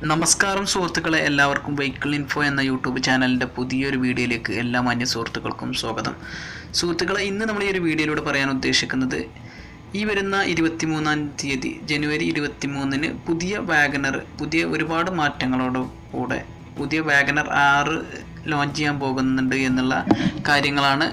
നമസ്കാരം സുഹൃത്തുക്കളെ എല്ലാവർക്കും വെഹിക്കിൾ ഇൻഫോ എന്ന യൂട്യൂബ് ചാനലിന്റെ പുതിയൊരു വീഡിയോയിലേക്ക് എല്ലാ മാന്യ സുഹൃത്തുക്കൾക്കും സ്വാഗതം. സുഹൃത്തുക്കളെ ഇന്ന് നമ്മൾ ഈ ഒരു വീഡിയോയിലൂടെ പറയാൻ ഉദ്ദേശിക്കുന്നത് ഈ വരുന്ന ഇരുപത്തി മൂന്നാം തീയതി ജനുവരി ഇരുപത്തി മൂന്നിന് പുതിയ വാഗനർ പുതിയ ഒരുപാട് മാറ്റങ്ങളോട് കൂടെ പുതിയ വാഗനർ ആറ് ലോഞ്ച് ചെയ്യാൻ പോകുന്നുണ്ട് എന്നുള്ള കാര്യങ്ങളാണ്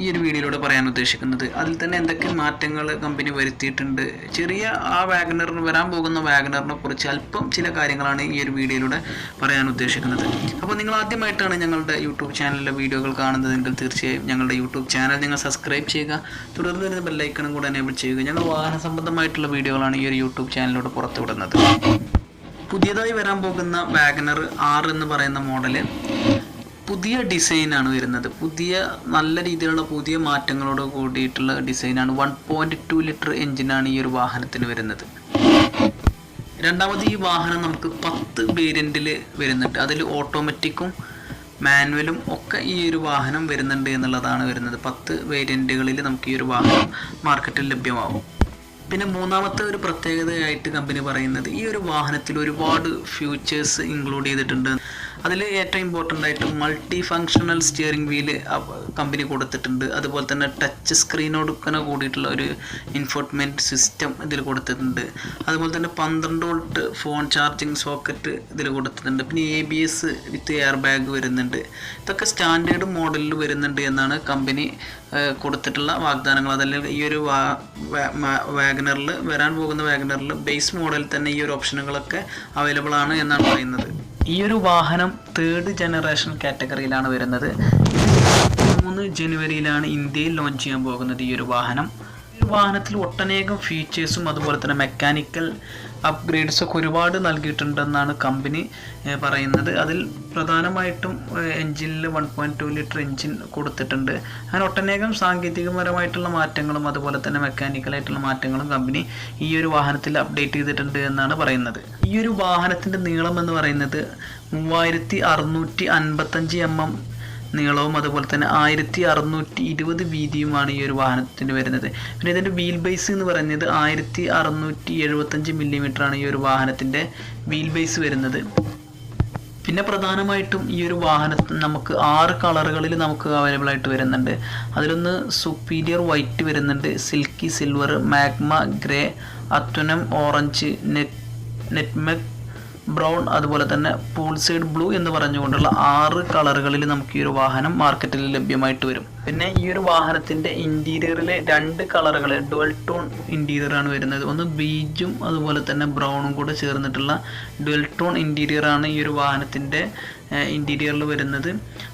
ഈ ഒരു വീഡിയോയിലൂടെ പറയാൻ ഉദ്ദേശിക്കുന്നത്. അതിൽ തന്നെ എന്തൊക്കെ മാറ്റങ്ങൾ കമ്പനി വരുത്തിയിട്ടുണ്ട്. ചെറിയ ആ വാഗനറിന് വരാൻ പോകുന്ന വാഗനറിനെ കുറിച്ച് അല്പം ചില കാര്യങ്ങളാണ് ഈ ഒരു വീഡിയോയിലൂടെ പറയാൻ ഉദ്ദേശിക്കുന്നത്. അപ്പോൾ നിങ്ങൾ ആദ്യമായിട്ടാണ് ഞങ്ങളുടെ യൂട്യൂബ് ചാനലിലെ വീഡിയോകൾ കാണുന്നതെങ്കിൽ തീർച്ചയായും ഞങ്ങളുടെ യൂട്യൂബ് ചാനൽ നിങ്ങൾ സബ്സ്ക്രൈബ് ചെയ്യുക. തുടർന്ന് വരുന്ന ബെല്ലൈക്കണും കൂടെ എനേബിൾ ചെയ്യുക. ഞങ്ങൾ വാഹന സംബന്ധമായിട്ടുള്ള വീഡിയോകളാണ് ഈ ഒരു യൂട്യൂബ് ചാനലിലൂടെ പുറത്തുവിടുന്നത്. പുതിയതായി വരാൻ പോകുന്ന വാഗനർ ആർ എന്ന് പറയുന്ന മോഡൽ പുതിയ ഡിസൈനാണ് വരുന്നത്. പുതിയ നല്ല രീതിയിലുള്ള പുതിയ മാറ്റങ്ങളോട് കൂടിയിട്ടുള്ള ഡിസൈനാണ് വൺ പോയിന്റ് ടു ലിറ്റർ എഞ്ചിനാണ് ഈ ഒരു വാഹനത്തിന് വരുന്നത്. രണ്ടാമത് ഈ വാഹനം നമുക്ക് പത്ത് വേരിയന്റിൽ വരുന്നുണ്ട്. അതിൽ ഓട്ടോമാറ്റിക്കും മാനുവലും ഒക്കെ ഈ ഒരു വാഹനം വരുന്നുണ്ട് എന്നുള്ളതാണ് വരുന്നത്. പത്ത് വേരിയന്റുകളിൽ നമുക്ക് ഈ ഒരു വാഹനം മാർക്കറ്റിൽ ലഭ്യമാവും. പിന്നെ മൂന്നാമത്തെ ഒരു പ്രത്യേകതയായിട്ട് കമ്പനി പറയുന്നത് ഈ ഒരു വാഹനത്തിൽ ഒരുപാട് ഫ്യൂച്ചേഴ്സ് ഇൻക്ലൂഡ് ചെയ്തിട്ടുണ്ട്. അതിൽ ഏറ്റവും ഇമ്പോർട്ടന്റ് ആയിട്ട് multi functional steering wheel company കൊടുത്തിട്ടുണ്ട്. അതുപോലെ തന്നെ ടച്ച് സ്ക്രീനോടുക്കനെ കൂടിയിട്ടുള്ള ഒരു ഇൻഫോർട്ട്മെന്റ് സിസ്റ്റം ഇതിൽ കൊടുത്തിട്ടുണ്ട്. അതുപോലെ തന്നെ പന്ത്രണ്ട് വോൾട്ട് ഫോൺ ചാർജിങ് സോക്കറ്റ് ഇതിൽ കൊടുത്തിട്ടുണ്ട്. പിന്നെ A B S with air bag വരുന്നുണ്ട്. ഇതൊക്കെ സ്റ്റാൻഡേർഡ് മോഡലിൽ വരുന്നുണ്ട് എന്നാണ് കമ്പനി കൊടുത്തിട്ടുള്ള വാഗ്ദാനങ്ങൾ. അതല്ലെങ്കിൽ ഈ ഒരു വാഗനറിൽ വരാൻ പോകുന്ന വാഗനറിൽ ബേസ് മോഡലിൽ തന്നെ ഈ ഒരു ഓപ്ഷനുകളൊക്കെ അവൈലബിൾ ആണ് എന്നാണ് പറയുന്നത്. ഈ ഒരു വാഹനം തേർഡ് ജനറേഷൻ കാറ്റഗറിയിലാണ് വരുന്നത്. മൂന്ന് ജനുവരിയിലാണ് ഇന്ത്യയിൽ ലോഞ്ച് ചെയ്യാൻ പോകുന്നത് ഈ ഒരു വാഹനം. വാഹനത്തിൽ ഒട്ടനേകം ഫീച്ചേഴ്സും അതുപോലെ തന്നെ മെക്കാനിക്കൽ അപ്ഗ്രേഡ്സ് ഒക്കെ ഒരുപാട് നൽകിയിട്ടുണ്ടെന്നാണ് കമ്പനി പറയുന്നത്. അതിൽ പ്രധാനമായിട്ടും എൻജിനിൽ one point two litre engine കൊടുത്തിട്ടുണ്ട്. അങ്ങനെ ഒട്ടനേകം സാങ്കേതികപരമായിട്ടുള്ള മാറ്റങ്ങളും അതുപോലെ തന്നെ മെക്കാനിക്കലായിട്ടുള്ള മാറ്റങ്ങളും കമ്പനി ഈ ഒരു വാഹനത്തിൽ അപ്ഡേറ്റ് ചെയ്തിട്ടുണ്ട് എന്നാണ് പറയുന്നത്. ഈ ഒരു വാഹനത്തിന്റെ നീളം എന്ന് പറയുന്നത് മൂവായിരത്തി അറുന്നൂറ്റി അൻപത്തഞ്ച് എം എം നീളവും അതുപോലെ തന്നെ ആയിരത്തി അറുന്നൂറ്റി ഇരുപത് വീതിയുമാണ് ഈ ഒരു വാഹനത്തിന് വരുന്നത്. പിന്നെ ഇതിന്റെ വീൽ ബേസ് എന്ന് പറയുന്നത് ആയിരത്തി അറുന്നൂറ്റി എഴുപത്തഞ്ച് മില്ലിമീറ്റർ ആണ് ഈ ഒരു വാഹനത്തിന്റെ വീൽ ബേസ് വരുന്നത്. പിന്നെ പ്രധാനമായിട്ടും ഈ ഒരു വാഹനത്തിൽ നമുക്ക് ആറ് കളറുകളിൽ നമുക്ക് അവൈലബിൾ ആയിട്ട് വരുന്നുണ്ട്. അതിലൊന്ന് സുപ്പീരിയർ വൈറ്റ് വരുന്നുണ്ട് സിൽക്കി സിൽവർ മാഗ്മ ഗ്രേ അത്വനം ഓറഞ്ച് നെറ്റ് നെറ്റ്മെക് ബ്രൗൺ അതുപോലെ തന്നെ പൂൾ സൈഡ് ബ്ലൂ എന്ന് പറഞ്ഞുകൊണ്ടുള്ള ആറ് കളറുകളിൽ നമുക്ക് ഈ ഒരു വാഹനം മാർക്കറ്റിൽ ലഭ്യമായിട്ട് വരും. പിന്നെ ഈ ഒരു വാഹനത്തിന്റെ ഇന്റീരിയറിലെ രണ്ട് കളറുകൾ ഡുവൽ ടോൺ ഇന്റീരിയറാണ് വരുന്നത്. ഒന്ന് ബീജും അതുപോലെ തന്നെ ബ്രൗണും കൂടെ ചേർന്നിട്ടുള്ള ഡുവൽ ടോൺ ഇന്റീരിയറാണ് ഈ ഒരു വാഹനത്തിന്റെ ഇന്റീരിയറിൽ വരുന്നത്.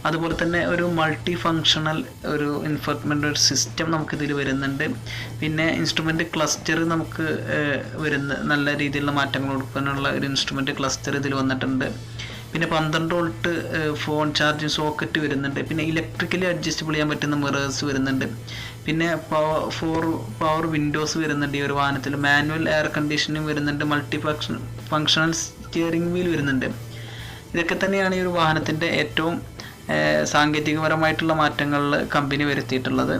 അതുപോലെ തന്നെ ഒരു മൾട്ടി ഫങ്ഷണൽ ഒരു ഇൻഫർട്ട്മെന്റ് ഒരു സിസ്റ്റം നമുക്കിതിൽ വരുന്നുണ്ട്. പിന്നെ ഇൻസ്ട്രുമെന്റ് ക്ലസ്റ്റർ നമുക്ക് വരുന്ന നല്ല രീതിയിലുള്ള മാറ്റങ്ങൾ കൊടുക്കാനുള്ള ഒരു ഇൻസ്ട്രുമെന്റ് ക്ലസ്റ്റർ ഇതിൽ വന്നിട്ടുണ്ട്. പിന്നെ പന്ത്രണ്ട് വോൾട്ട് ഫോൺ ചാർജിങ് സോക്കറ്റ് വരുന്നുണ്ട്. പിന്നെ ഇലക്ട്രിക്കലി അഡ്ജസ്റ്റബിൾ ചെയ്യാൻ പറ്റുന്ന മിറേഴ്സ് വരുന്നുണ്ട്. പിന്നെ പവർ ഫോർ പവർ വിൻഡോസ് വരുന്നുണ്ട് ഈ ഒരു വാഹനത്തിൽ. മാനുവൽ എയർ കണ്ടീഷനിങ് വരുന്നുണ്ട്. Multi function functional steering wheel വരുന്നുണ്ട്. ഇതൊക്കെ തന്നെയാണ് ഈ ഒരു വാഹനത്തിന്റെ ഏറ്റവും സാങ്കേതികപരമായിട്ടുള്ള മാറ്റങ്ങളിൽ കമ്പനി വരുത്തിയിട്ടുള്ളത്.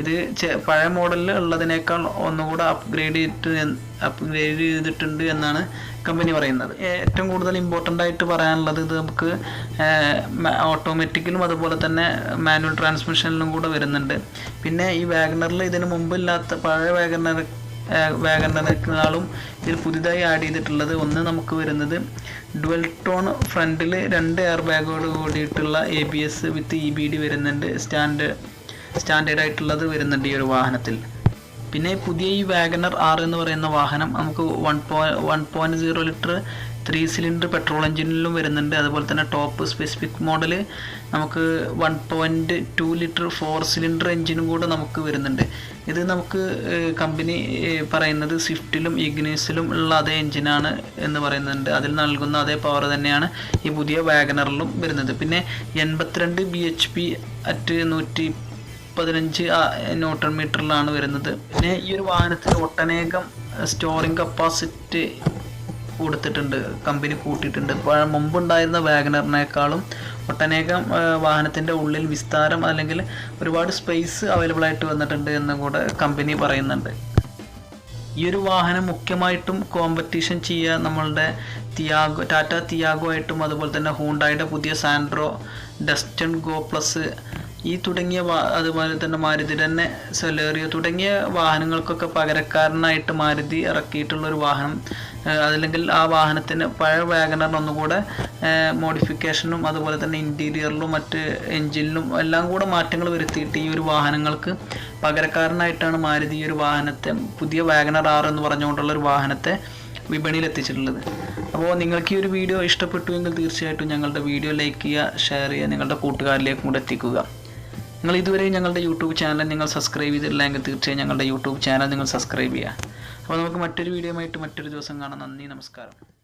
ഇത് പഴയ മോഡലിൽ ഉള്ളതിനേക്കാൾ ഒന്നുകൂടെ അപ്ഗ്രേഡ് ചെയ്തിട്ട് അപ്ഗ്രേഡ് ചെയ്തിട്ടുണ്ട് എന്നാണ് കമ്പനി പറയുന്നത്. ഏറ്റവും കൂടുതൽ ഇമ്പോർട്ടന്റ് ആയിട്ട് പറയാനുള്ളത് ഇത് നമുക്ക് ഓട്ടോമാറ്റിക്കിലും അതുപോലെ തന്നെ മാനുവൽ ട്രാൻസ്മിഷനിലും കൂടെ വരുന്നുണ്ട്. പിന്നെ ഈ വാഗണറിൽ ഇതിന് മുമ്പില്ലാത്ത പഴയ വാഗണർ വാഗണറിനേക്കാളും ഇതിൽ പുതിയതായി ആഡ് ചെയ്തിട്ടുള്ളത് ഒന്ന് നമുക്ക് വരുന്നത് ഡുവൽ ടോൺ ഫ്രണ്ടിൽ രണ്ട് എയർ ബാഗോട് കൂടിയിട്ടുള്ള A B S with E B D വരുന്നുണ്ട്. സ്റ്റാൻഡ് സ്റ്റാൻഡേർഡ് ആയിട്ടുള്ളത് വരുന്നുണ്ട് ഈ ഒരു വാഹനത്തിൽ. പിന്നെ പുതിയ ഈ വാഗനർ ആർ എന്ന് പറയുന്ന വാഹനം നമുക്ക് വൺ പോയി one point zero litre three cylinder petrol എഞ്ചിനിലും വരുന്നുണ്ട്. അതുപോലെ തന്നെ ടോപ്പ് സ്പെസിഫിക് മോഡൽ നമുക്ക് one point two litre four cylinder എഞ്ചിനും കൂടെ നമുക്ക് വരുന്നുണ്ട്. ഇത് നമുക്ക് കമ്പനി പറയുന്നത് സ്വിഫ്റ്റിലും ഇഗ്നീസിലും ഉള്ള അതേ എഞ്ചിനാണ് എന്ന് പറയുന്നുണ്ട്. അതിൽ നൽകുന്ന അതേ പവർ തന്നെയാണ് ഈ പുതിയ വാഗനറിലും വരുന്നത്. പിന്നെ എൺപത്തിരണ്ട് ബി എച്ച് പി അറ്റ് നൂറ്റി പതിനഞ്ച് ന്യൂട്ടൺ മീറ്ററിലാണ് വരുന്നത്. പിന്നെ ഈ ഒരു വാഹനത്തിന് ഒട്ടനേകം സ്റ്റോറിംഗ് കപ്പാസിറ്റി കൊടുത്തിട്ടുണ്ട് കമ്പനി കൂട്ടിയിട്ടുണ്ട്. മുമ്പുണ്ടായിരുന്ന വാഗനറിനേക്കാളും ഒട്ടനേകം വാഹനത്തിന്റെ ഉള്ളിൽ വിസ്താരം അല്ലെങ്കിൽ ഒരുപാട് സ്പേസ് അവൈലബിൾ ആയിട്ട് വന്നിട്ടുണ്ട് എന്നും കൂടെ കമ്പനി പറയുന്നുണ്ട്. ഈ ഒരു വാഹനം മുഖ്യമായിട്ടും കോമ്പറ്റീഷൻ ചെയ്യുക നമ്മളുടെ തിയാഗോ ടാറ്റ തിയാഗോ ആയിട്ടും അതുപോലെ തന്നെ ഹൂണ്ടായുടെ പുതിയ സാൻഡ്രോ ഡസ്റ്റൺ ഗോ പ്ലസ് ഈ തുടങ്ങിയ അതുപോലെ തന്നെ മാരുതി തന്നെ സെലേറിയോ തുടങ്ങിയ വാഹനങ്ങൾക്കൊക്കെ പകരക്കാരനായിട്ട് മാരുതി ഇറക്കിയിട്ടുള്ള ഒരു വാഹനം അതല്ലെങ്കിൽ ആ വാഹനത്തിന് പഴയ വാഗണറിന് ഒന്നുകൂടെ മോഡിഫിക്കേഷനും അതുപോലെ തന്നെ ഇന്റീരിയറിലും മറ്റ് എൻജിനിലും എല്ലാം കൂടെ മാറ്റങ്ങൾ വരുത്തിയിട്ട് ഈ ഒരു വാഹനങ്ങൾക്ക് പകരക്കാരനായിട്ടാണ് മാരുതി ഈ ഒരു വാഹനത്തെ പുതിയ വാഗനർ ആർ എന്ന് പറഞ്ഞുകൊണ്ടുള്ള ഒരു വാഹനത്തെ വിപണിയിൽ എത്തിച്ചിട്ടുള്ളത്. അപ്പോൾ നിങ്ങൾക്ക് ഈ ഒരു വീഡിയോ ഇഷ്ടപ്പെട്ടുവെങ്കിൽ തീർച്ചയായിട്ടും ഞങ്ങളുടെ വീഡിയോ ലൈക്ക് ചെയ്യുക ഷെയർ ചെയ്യുക നിങ്ങളുടെ കൂട്ടുകാരിലേക്കും കൂടെ എത്തിക്കുക. നിങ്ങൾ ഇതുവരെ ഞങ്ങളുടെ യൂട്യൂബ് ചാനൽ നിങ്ങൾ സബ്സ്ക്രൈബ് ചെയ്തിട്ടില്ലെങ്കിൽ തീർച്ചയായും ഞങ്ങളുടെ യൂട്യൂബ് ചാനൽ നിങ്ങൾ സബ്സ്ക്രൈബ് ചെയ്യുക. അപ്പോൾ നമുക്ക് മറ്റൊരു വീഡിയോ ആയിട്ട് മറ്റൊരു ദിവസം കാണാം. നന്ദി നമസ്കാരം.